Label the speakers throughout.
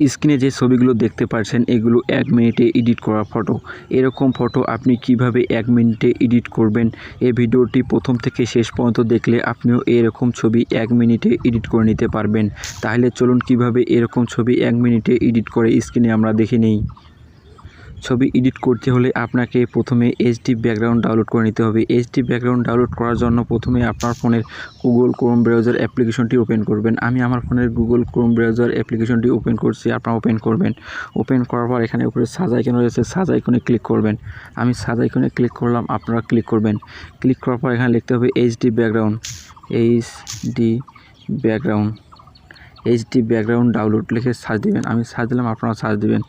Speaker 1: স্ক্রিনে যে ছবিগুলো দেখতে পাচ্ছেন এগুলো এক মিনিটে এডিট করা ফটো। এরকম ফটো আপনি কীভাবে এক মিনিটে এডিট করবেন? এই ভিডিওটি প্রথম থেকে শেষ পর্যন্ত দেখলে আপনিও এরকম ছবি এক মিনিটে এডিট করে নিতে পারবেন। তাহলে চলুন কীভাবে এরকম ছবি এক মিনিটে এডিট করে স্ক্রিনে আমরা দেখে নিই। ছবি এডিট করতে হলে আপনাকে প্রথমে এইচডি ব্যাকগ্রাউন্ড ডাউনলোড করে নিতে হবে। এইচডি ব্যাকগ্রাউন্ড ডাউনলোড করার জন্য প্রথমে আপনার ফোনের গুগল ক্রোম ব্রাউজার অ্যাপ্লিকেশনটি ওপেন করবেন। আমি আমার ফোনের গুগল ক্রোম ব্রাউজার অ্যাপ্লিকেশনটি ওপেন করছি, আপনারা ওপেন করবেন। ওপেন করার পর এখানে উপরে সাজ আইকন রয়েছে, সাজ আইকনে ক্লিক করবেন। আমি সাজ আইকনে ক্লিক করলাম, আপনারা ক্লিক করবেন। ক্লিক করার পর এখানে লিখতে হবে HD background HD background HD background download লিখে সার্চ দেবেন। আমি সার্চ দিলাম আপনারা সার্চ দিবেন।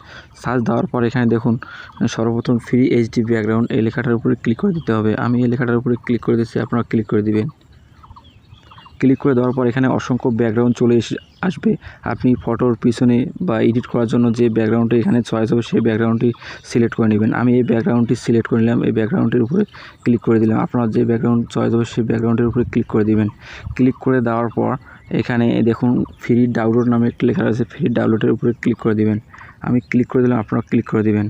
Speaker 1: সার্চ দেওয়ার পর এখানে দেখুন, সর্বপ্রথম ফ্রি এইচডি ব্যাকগ্রাউন্ড এই লেখাটার উপরে ক্লিক করে দিতে হবে। আমি এই লেখাটার উপরে ক্লিক করে দিচ্ছি আপনারা ক্লিক করে দিবেন। ক্লিক করে দেওয়ার পর এখানে অসংখ্য ব্যাকগ্রাউন্ড চলে এসে আসবে। আপনি ফটোর পিছনে বা এডিট করার জন্য যে ব্যাকগ্রাউন্ডটি এখানে চয়েস হবে, সেই ব্যাকগ্রাউন্ডটি সিলেক্ট করে নেবেন। আমি এই ব্যাকগ্রাউন্ডটি সিলেক্ট করে নিলাম, এই ব্যাকগ্রাউন্ডের উপরে ক্লিক করে দিলাম। আপনার যে ব্যাকগ্রাউন্ড চয়েস হবে, সেই ব্যাকগ্রাউন্ডের উপরে ক্লিক করে দিবেন। ক্লিক করে দেওয়ার পর এখানে দেখুন ফ্রি ডাউনলোড নামে একটি লেখা রয়েছে ফ্রি ডাউনলোডের উপরে ক্লিক করে দিবেন। আমি ক্লিক করে দিলাম, আপনারা ক্লিক করে দিবেন।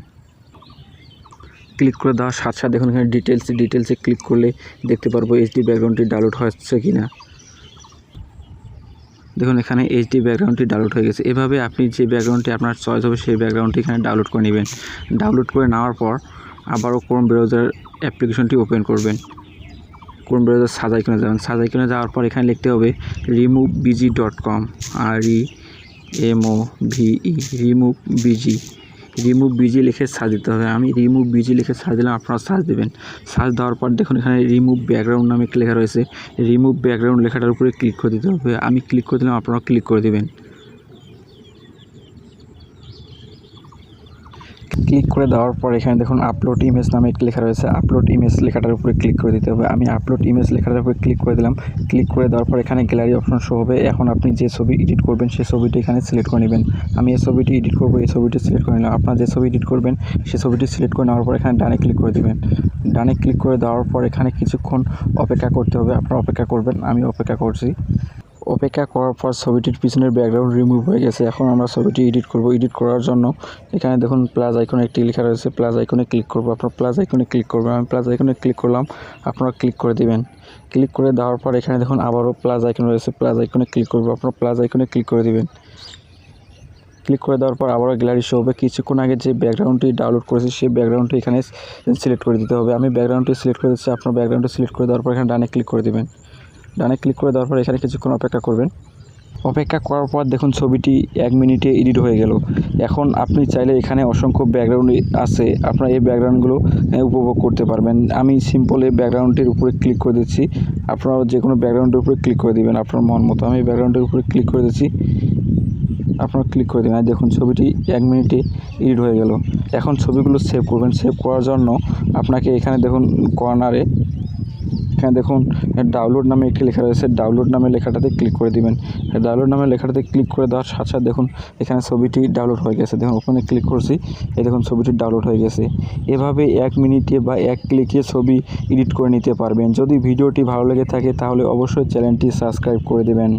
Speaker 1: ক্লিক করে দেওয়ার সাথে সাথে দেখুন এখানে ডিটেলস ডিটেলসে ক্লিক করলে দেখতে পারব এইচডি ব্যাকগ্রাউন্ডটি ডাউনলোড হচ্ছে কি না দেখুন এখানে এইচডি ব্যাকগ্রাউন্ডটি ডাউনলোড হয়ে গেছে। এভাবে আপনি যে ব্যাকগ্রাউন্ডটি আপনার চয়েস হবে, সেই ব্যাকগ্রাউন্ডটি এখানে ডাউনলোড করে নেবেন। ডাউনলোড করে নেওয়ার পর আবারও ক্রোম ব্রাউজার অ্যাপ্লিকেশনটি ওপেন করবেন। ক্রোম ব্রাউজার সাজাই আইকনে যাবেন সাজাই আইকনে যাওয়ার পর এখানে লিখতে হবে remove BG dot com R E M O V E remove BG remove BG লিখে সার্চ দিতে হবে। আমি রিমুভ বিজি লিখে সার্চ দিলাম, আপনারা সার্চ দেবেন। সার্চ দেওয়ার পর দেখুন এখানে রিমুভ ব্যাকগ্রাউন্ড নামে লেখা রয়েছে। রিমুভ ব্যাকগ্রাউন্ড লেখাটার উপরে ক্লিক করে দিতে হবে। আমি ক্লিক করে দিলাম আপনারা ক্লিক করে দেবেন। ক্লিক করে দেওয়ার পর এখানে দেখুন আপলোড ইমেজ নামে একটি লেখা রয়েছে। আপলোড ইমেজ লেখাটার উপরে ক্লিক করে দিতে হবে। আমি আপলোড ইমেজ লেখাটার উপরে ক্লিক করে দিলাম। ক্লিক করে দেওয়ার পর এখানে গ্যালারি অপশন শো হবে। এখন আপনি যে ছবি এডিট করবেন সেই ছবিটি এখানে সিলেক্ট করে নেবেন। আমি এই ছবিটি এডিট করব, এই ছবিটি সিলেক্ট করে নিলাম। আপনার যে ছবি এডিট করবেন সেই ছবিটি সিলেক্ট করে নেওয়ার পর এখানে ডানে ক্লিক করে দেবেন। ডানে ক্লিক করে দেওয়ার পর এখানে কিছুক্ষণ অপেক্ষা করতে হবে। আপনারা অপেক্ষা করবেন, আমি অপেক্ষা করছি। অপেক্ষা করার পর ছবিটির পিছনের ব্যাকগ্রাউন্ড রিমুভ হয়ে গেছে। এখন আমরা ছবিটি এডিট করব। এডিট করার জন্য এখানে দেখুন প্লাস আইকনে একটি লেখা রয়েছে। প্লাস আইকনে ক্লিক করব। আপনার প্লাস আইকনে ক্লিক করবেন। আমি প্লাস আইকনে ক্লিক করলাম, আপনারা ক্লিক করে দিবেন। ক্লিক করে দেওয়ার পর এখানে দেখুন আবারও প্লাস আইকন রয়েছে। প্লাস আইকনে ক্লিক করব। আপনার প্লাস আইকনে ক্লিক করে দিবেন। ক্লিক করে দেওয়ার পর আবারও গ্যালারি শো হবে। কিছুক্ষণ আগে যে ব্যাকগ্রাউন্ডটি ডাউনলোড করেছি, সেই ব্যাকগ্রাউন্ডটি এখানে সিলেক্ট করে দিতে হবে। আমি ব্যাকগ্রাউন্ডটি সিলেক্ট করে দিচ্ছি। আপনার ব্যাকগ্রাউন্ডটি সিলেক্ট করে দেওয়ার পর এখানে ডানে ক্লিক করে দেবেন। ডানে ক্লিক করে দেওয়ার পর এখানে কিছুক্ষণ অপেক্ষা করবেন। অপেক্ষা করার পর দেখুন ছবিটি এক মিনিটে এডিট হয়ে গেল। এখন আপনি চাইলে এখানে অসংখ্য ব্যাকগ্রাউন্ড আছে, আপনার এই ব্যাকগ্রাউন্ডগুলো উপভোগ করতে পারবেন। আমি সিম্পল এই ব্যাকগ্রাউন্ডটির উপরে ক্লিক করে দিচ্ছি। আপনারা যে কোনো ব্যাকগ্রাউন্ডের উপরে ক্লিক করে দিবেন, আপনার মন মতো। আমি এই ব্যাকগ্রাউন্ডের উপরে ক্লিক করে দিচ্ছি। আপনারা ক্লিক করে দেবেন। আর দেখুন ছবিটি এক মিনিটে এডিট হয়ে গেল। এখন ছবিগুলো সেভ করবেন। সেভ করার জন্য আপনাকে এখানে দেখুন কর্নারে এখানে দেখুন ডাউনলোড নামে একটি লেখা রয়েছে। ডাউনলোড নামে লেখাটাতে ক্লিক করে দিবেন। ডাউনলোড নামে লেখাটাতে ক্লিক করে দেওয়ার সাথে সাথে দেখুন, এখানে ছবিটি ডাউনলোড হয়ে গেছে। দেখুন ওখানে ক্লিক করছি। এ দেখুন, ছবিটি ডাউনলোড হয়ে গেছে। এভাবে এক মিনিটে বা এক ক্লিকে ছবি এডিট করে নিতে পারবেন। যদি ভিডিওটি ভালো লেগে থাকে, তাহলে অবশ্যই চ্যানেলটি সাবস্ক্রাইব করে দেবেন।